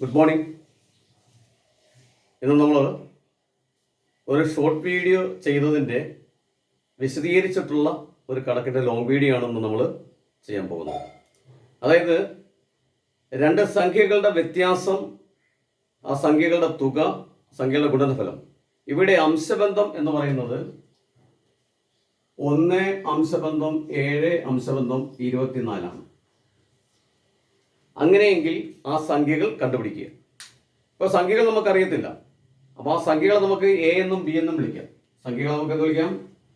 Good morning ഇന്ന് നമ്മൾ ഒരു ഷോർട്ട് വീഡിയോ ചെയ്തതിന്റെ വിശദീകരിച്ചിട്ടുള്ള ഒരു കണക്കിന്റെ ലോങ് വീഡിയോ ആണെന്ന് നമ്മൾ ചെയ്യാൻ പോകുന്നത്. അതായത് രണ്ട് സംഖ്യകളുടെ വ്യത്യാസം ആ സംഖ്യകളുടെ തുക സംഖ്യകളുടെ ഗുണനഫലം. ഇവിടെ അംശബന്ധം എന്ന് പറയുന്നത് ഒന്ന് അംശബന്ധം ഏഴ് അംശബന്ധം ഇരുപത്തിനാലാണ്. അങ്ങനെയെങ്കിൽ ആ സംഖ്യകൾ കണ്ടുപിടിക്കുക. ഇപ്പോൾ സംഖ്യകൾ നമുക്കറിയത്തില്ല. അപ്പോൾ ആ സംഖ്യകൾ നമുക്ക് എ എന്നും ബി എന്നും വിളിക്കാം. സംഖ്യകൾ നമുക്ക് എന്ത് വിളിക്കാം?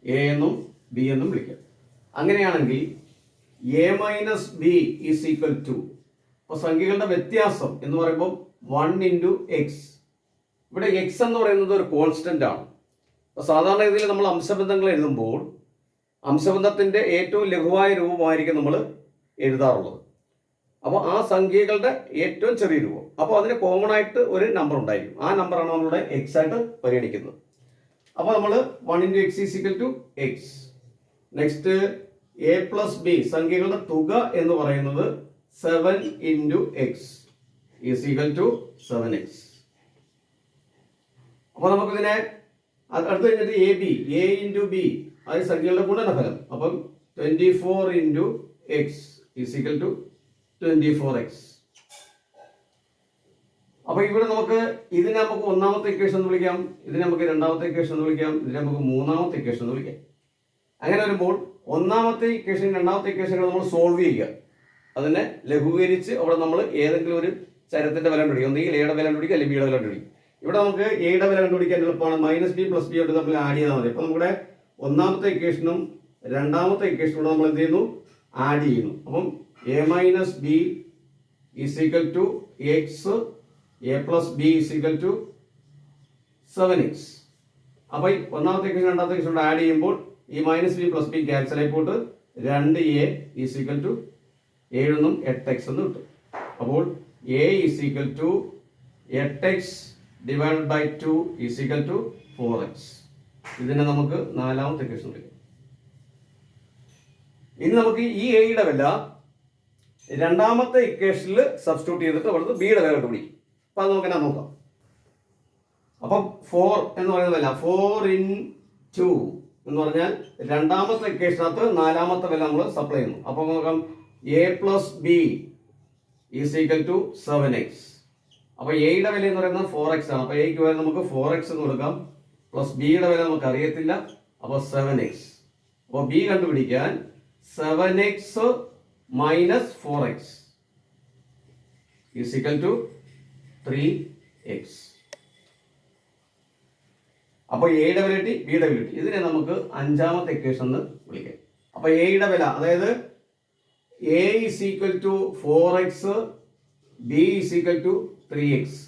എ എന്നും ബി എന്നും വിളിക്കാം. അങ്ങനെയാണെങ്കിൽ A minus B is equal to അപ്പോൾ സംഖ്യകളുടെ വ്യത്യാസം എന്ന് പറയുമ്പോൾ വൺ ഇന്റു എക്സ് ഇവിടെ എക്സ് എന്ന് പറയുന്നത് ഒരു കോൺസ്റ്റന്റ് ആണ്. അപ്പോൾ സാധാരണ രീതിയിൽ നമ്മൾ അംശബന്ധങ്ങൾ എഴുതുമ്പോൾ അംശബന്ധത്തിന്റെ ഏറ്റവും ലഘുവായ രൂപമായിരിക്കും നമ്മൾ എഴുതാറുള്ളത്. അപ്പോൾ ആ സംഖ്യകളുടെ ഏറ്റവും ചെറിയ രൂപം. അപ്പോൾ അതിന് കോമൺ ആയിട്ട് ഒരു നമ്പർ ഉണ്ടായിരിക്കും. ആ നമ്പറാണ് നമ്മളുടെ എക്സ് ആയിട്ട് പരിഗണിക്കുന്നത്. അപ്പോൾ നമ്മൾ one into X is equal to X next A plus B സംഖ്യകളുടെ തുക എന്ന് പറയുന്നത് seven into X is equal to seven X അപ്പോൾ നമുക്കിതിനെ അടുത്ത് കഴിഞ്ഞിട്ട് A B A into B അത് സംഖ്യകളുടെ ഗുണനഫലം. അപ്പം twenty four into X is equal to twenty four X അപ്പോൾ ഇവിടെ നമുക്ക് ഇതിനെ നമുക്ക് ഒന്നാമത്തെ ഇക്വേഷൻ എന്ന് വിളിക്കാം. ഇതിനെ നമുക്ക് രണ്ടാമത്തെ ഇക്വേഷൻ എന്ന് വിളിക്കാം. ഇതിനെ നമുക്ക് മൂന്നാമത്തെ ഇക്വേഷൻ എന്ന് വിളിക്കാം. അങ്ങനെ വരുമ്പോൾ ഒന്നാമത്തെ ഇക്വേഷൻ രണ്ടാമത്തെ ഇക്വേഷനുകൾ നമ്മൾ സോൾവ് ചെയ്യുക. അതിനെ ലഘൂകരിച്ച് അവിടെ നമ്മൾ ഏതെങ്കിലും ഒരു ചരത്തിന്റെ വില കണ്ടുപിടിക്കും ഒന്നെങ്കിൽ എയുടെ വില കണ്ടുപിടിക്കുക അല്ലെങ്കിൽ ബിയുടെ വില കണ്ടുപിടിക്കും ഇവിടെ നമുക്ക് എയുടെ വില കണ്ടുപിടിക്കാൻ എളുപ്പമാണ്. മൈനസ് ബി പ്ലസ് ബി ആയിട്ട് നമ്മൾ ആഡ് ചെയ്താൽ മതി. അപ്പോൾ നമ്മുടെ ഒന്നാമത്തെ ഇക്വേഷനും രണ്ടാമത്തെ ഇക്വേഷനും കൂടെ നമ്മൾ എന്ത് ചെയ്യുന്നു? ആഡ് ചെയ്യുന്നു. അപ്പം A minus B is to X A plus B is to seven X അപ്പോൾ ഒന്നാമത്തെ ഇക്വേഷൻ രണ്ടാമത്തെ ഇക്വേഷൻ കൂടെ ആഡ് ചെയ്യുമ്പോൾ ഈ minus B plus B cancel ആയി പോയിട്ട് രണ്ട് എ ഈസ് ടു ഏഴെന്നും എട്ട് എക്സ് എന്ന് കിട്ടും. അപ്പോൾ എ ഈസ് ടു എട്ട് X divide by two is to four X ഇതിനെ നമുക്ക് നാലാമത്തെ ഇക്വേഷൻ ഇനി നമുക്ക് ഈ എയുടെ വില രണ്ടാമത്തെ ഇക്വേഷനിൽ സബ്സ്റ്റിറ്റ്യൂട്ട് ചെയ്തിട്ട് അവിടുന്ന് ബിയുടെ വില കണ്ടുപിടിക്കും. അപ്പൊ അത് നമുക്ക് എന്നാ നോക്കാം. അപ്പം ഫോർ എന്ന് പറയുന്നതല്ല ഫോർ ഇൻ ടു എന്ന് പറഞ്ഞാൽ രണ്ടാമത്തെ ഇക്വേഷനകത്ത് നാലാമത്തെ വില നമ്മൾ സപ്ലൈ ചെയ്യുന്നു. അപ്പം നോക്കാം. A plus B is equal to seven X അപ്പോൾ എയുടെ വില എന്ന് പറയുന്നത് ഫോർ എക്സ് ആണ്. അപ്പോൾ എക്ക് വില നമുക്ക് ഫോർ എക്സ് എന്ന് കൊടുക്കാം. പ്ലസ് ബിയുടെ വില നമുക്ക് അറിയത്തില്ല. അപ്പോൾ സെവൻ എക്സ് അപ്പോൾ ബി കണ്ടുപിടിക്കാൻ seven X minus four X is equal to three X അപ്പോൾ എയുടെ വില കിട്ടി ബിയുടെ വില കിട്ടി ഇതിനെ നമുക്ക് അഞ്ചാമത്തെ ഇക്വേഷൻ എന്ന് വിളിക്കാം. അപ്പോൾ എയുടെ വില അതായത് A is equal to four X B is equal to three X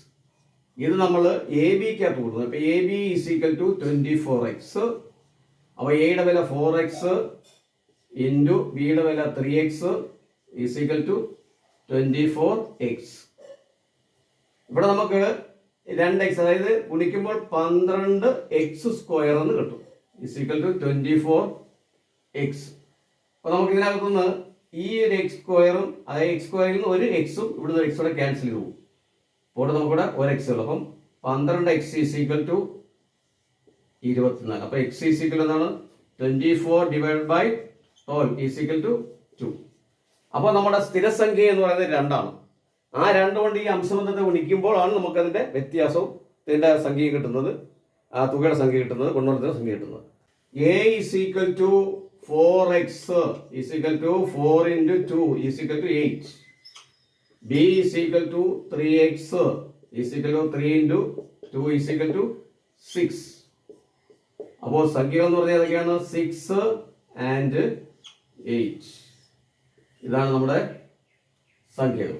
ഇത് നമ്മൾ എ ബിക്കകത്ത് കൊടുക്കുന്നത് അപ്പോൾ A B is equal to twenty four X അപ്പോൾ എയുടെ വില ഫോർ എക്സ് ഇന്റു ബിയുടെ വില three X is to twenty four X ഇവിടെ നമുക്ക് രണ്ട് എക്സ് അതായത് ഗുണിക്കുമ്പോൾ പന്ത്രണ്ട് എക്സ് സ്ക്വയർ എന്ന് കിട്ടും. Equal to twenty four X അപ്പോൾ നമുക്ക് ഇതിനകത്തുനിന്ന് ഈ ഒരു എക്സ് സ്ക്വയറും അതായത് എക്സ് സ്ക്വയറിൽ നിന്ന് ഒരു എക്സും ഇവിടുന്ന് ഒരു എക്സോടെ ക്യാൻസൽ ചെയ്ത്. പോകും അപ്പോൾ നമുക്കിവിടെ ഒരു എക്സ് ഉള്ളു. അപ്പം പന്ത്രണ്ട് എക്സ് ഈസ് ടു ഇരുപത്തിനാല്. അപ്പോൾ എക്സ് ഈസ് ഈക്വൽ എന്നാണ് ട്വന്റി ഫോർ ഡിവൈഡ് ബൈ അപ്പോൾ നമ്മുടെ സ്ഥിരസംഖ്യ എന്ന് പറയുന്നത് രണ്ടാണ്. ആ രണ്ട് കൊണ്ട് ഈ അംശബന്ധത്തെ ഗുണിക്കുമ്പോഴാണ് നമുക്കതിന്റെ വ്യത്യാസവും ഇതിന്റെ സംഖ്യ കിട്ടുന്നത്. ആ തുകയുടെ സംഖ്യ കിട്ടുന്നത് ഗുണത്തിന്റെ സംഖ്യ കിട്ടുന്നത്. A is equal to four X is equal to four into two is to eight B to three X to three into two to six അപ്പോൾ സംഖ്യകൾ എന്ന് പറഞ്ഞാൽ ഏതൊക്കെയാണ്? സിക്സ് ആൻഡ് എയ്റ്റ് ഇതാണ് നമ്മുടെ സംഖ്യകൾ.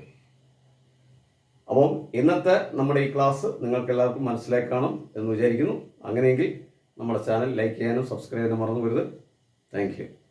അപ്പം ഇന്നത്തെ നമ്മുടെ ഈ ക്ലാസ് നിങ്ങൾക്ക് എല്ലാവർക്കും മനസ്സിലായി കാണും എന്ന് വിചാരിക്കുന്നു. അങ്ങനെയെങ്കിൽ നമ്മുടെ ചാനൽ ലൈക്ക് ചെയ്യാനും സബ്സ്ക്രൈബ് ചെയ്യാനും മറന്നു വരുത് താങ്ക്